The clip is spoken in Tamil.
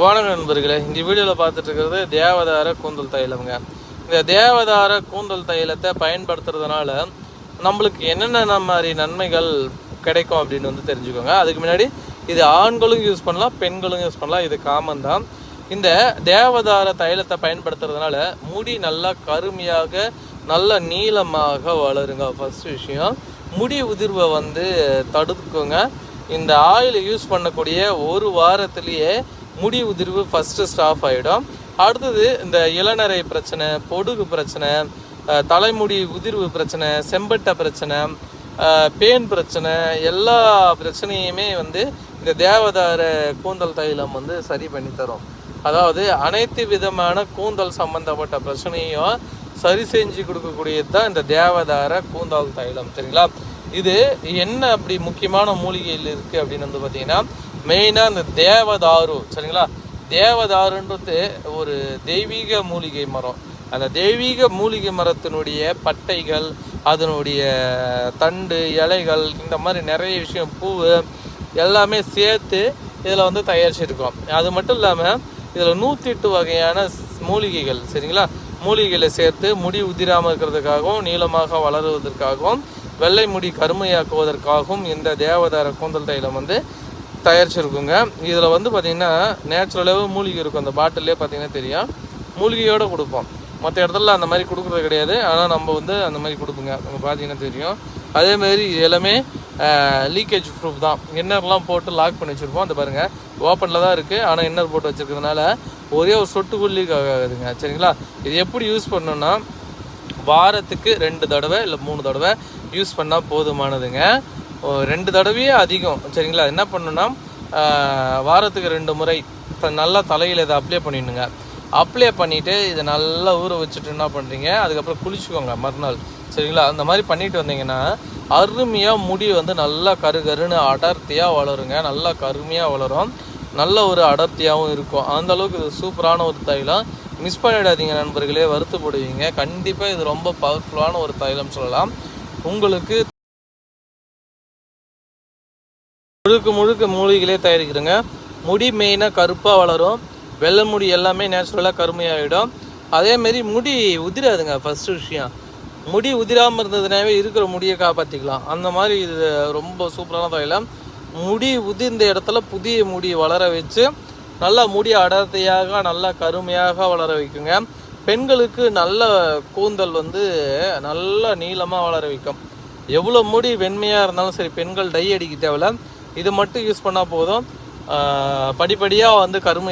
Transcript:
வணக்கம் நண்பர்களே இந்த வீடியோவில் பார்த்துட்டு இருக்கிறது தேவதார கூந்தல் தைலம்ங்க. இந்த தேவதார கூந்தல் தைலத்தை பயன்படுத்துறதுனால நம்மளுக்கு என்னென்ன மாதிரி நன்மைகள் கிடைக்கும் அப்படின்னு வந்து தெரிஞ்சுக்கோங்க. அதுக்கு முன்னாடி இது ஆண்களும் யூஸ் பண்ணலாம் பெண்களும் யூஸ் பண்ணலாம் இது காமன் தான். இந்த தேவதார தைலத்தை பயன்படுத்துறதுனால முடி நல்லா கருமையாக நல்ல நீளமாக வளருங்க. ஃபர்ஸ்ட் விஷயம் முடி உதிர்வை வந்து தடுக்குங்க இந்த ஆயில் யூஸ் பண்ணக்கூடிய ஒரு வாரத்திலேயே முடி உதிர்வு ஃபஸ்ட்டு ஸ்டாப் ஆகிடும் அடுத்தது இந்த இளநரை பிரச்சனை பொடுகு பிரச்சனை தலைமுடி உதிர்வு பிரச்சனை செம்பட்டை பிரச்சனை பேன் பிரச்சனை எல்லா பிரச்சனையுமே வந்து இந்த தேவதார கூந்தல் தைலம் வந்து சரி பண்ணி தரும். அதாவது அனைத்து விதமான கூந்தல் சம்பந்தப்பட்ட பிரச்சனையும் சரி செஞ்சு கொடுக்கக்கூடியது தான் இந்த தேவதார கூந்தல் தைலம் சரிங்களா? இது என்ன அப்படி முக்கியமான மூலிகையில் இருக்குது அப்படின்னு வந்து பார்த்தீங்கன்னா மெயினாக இந்த தேவதாரு சரிங்களா? தேவதாருன்றது ஒரு தெய்வீக மூலிகை மரம். அந்த தெய்வீக மூலிகை மரத்தினுடைய பட்டைகள் அதனுடைய தண்டு இலைகள் இந்த மாதிரி நிறைய விஷயம் பூவு எல்லாமே சேர்த்து இதில் வந்து தயாரிச்சிருக்கோம். அது மட்டும் இல்லாமல் இதில் நூற்றி எட்டு வகையான மூலிகைகள் சரிங்களா? மூலிகைகளை சேர்த்து முடி உதிராமல் இருக்கிறதுக்காகவும் நீளமாக வளருவதற்காகவும் வெள்ளை முடி கருமையாக்குவதற்காகவும் இந்த தேவதார கூந்தல் தைலம் வந்து தயாரிச்சிருக்குங்க. இதில் வந்து பார்த்திங்கன்னா நேச்சுரலாகவே மூலிகை இருக்கும். அந்த பாட்டிலே பார்த்தீங்கன்னா தெரியும். மூலிகையோடு கொடுப்போம். மற்ற இடத்துல அந்த மாதிரி கொடுக்குறது கிடையாது. ஆனால் நம்ம வந்து அந்த மாதிரி கொடுப்போங்க. நம்ம பார்த்தீங்கன்னா தெரியும். அதேமாரி எல்லாமே லீக்கேஜ் ப்ரூஃப் தான். இன்னர்லாம் போட்டு லாக் பண்ணி வச்சுருப்போம். அந்த பாருங்கள் ஓப்பனில் தான் இருக்குது ஆனால் இன்னர் போட்டு வச்சுருக்கிறதுனால ஒரே ஒரு சொட்டுக்குள் லீக் ஆகாதுங்க. சரிங்களா? இது எப்படி யூஸ் பண்ணணும்னா வாரத்துக்கு ரெண்டு தடவை இல்லை மூணு தடவை யூஸ் பண்ணால் போதுமானதுங்க. ஓ, ரெண்டு தடவையே அதிகம். சரிங்களா? என்ன பண்ணணும்னா வாரத்துக்கு ரெண்டு முறை நல்லா தலையில் இதை அப்ளை பண்ணிடணுங்க. அப்ளை பண்ணிவிட்டு இதை நல்லா ஊற வச்சுட்டு என்ன பண்ணுறீங்க அதுக்கப்புறம் குளிச்சுக்கோங்க மறுநாள். சரிங்களா? அந்த மாதிரி பண்ணிட்டு வந்தீங்கன்னா அருமையாக முடி வந்து நல்லா கரு கருன்னு அடர்த்தியாக வளருங்க. நல்லா கருமையாக வளரும். நல்ல ஒரு அடர்த்தியாகவும் இருக்கும். அந்த அளவுக்கு இது சூப்பரான ஒரு தைலம். மிஸ் பண்ணிடாதீங்க நண்பர்களே வருத்தப்படுவீங்க. கண்டிப்பாக இது ரொம்ப பவர்ஃபுல்லான ஒரு தைலம் சொல்லலாம். உங்களுக்கு முழுக்க முழுக்க மூலிகளே தயாரிக்கிறேங்க. முடி மெயினாக கருப்பாக வளரும். வெள்ளை முடி எல்லாமே நேச்சுரலாக கருமையாகிடும் அதேமாரி முடி உதிராதுங்க ஃபஸ்ட்டு விஷயம். முடி உதிராமல் இருந்ததுனாவே இருக்கிற முடியை காப்பாற்றிக்கலாம் அந்த மாதிரி இது ரொம்ப சூப்பரான தைலம் முடி உதிர்ந்த இடத்துல புதிய முடி வளர வச்சு நல்லா முடி அடர்த்தியாக நல்லா கருமையாக வளர வைக்குங்க. பெண்களுக்கு நல்ல கூந்தல் வந்து நல்லா நீளமாக வளர வைக்கும். எவ்வளோ முடி வெண்மையாக இருந்தாலும் சரி பெண்கள் டை அடிக்க தேவையில்ல. இது மட்டும் யூஸ் பண்ணால் போதும். படிப்படியாக வந்து கருமை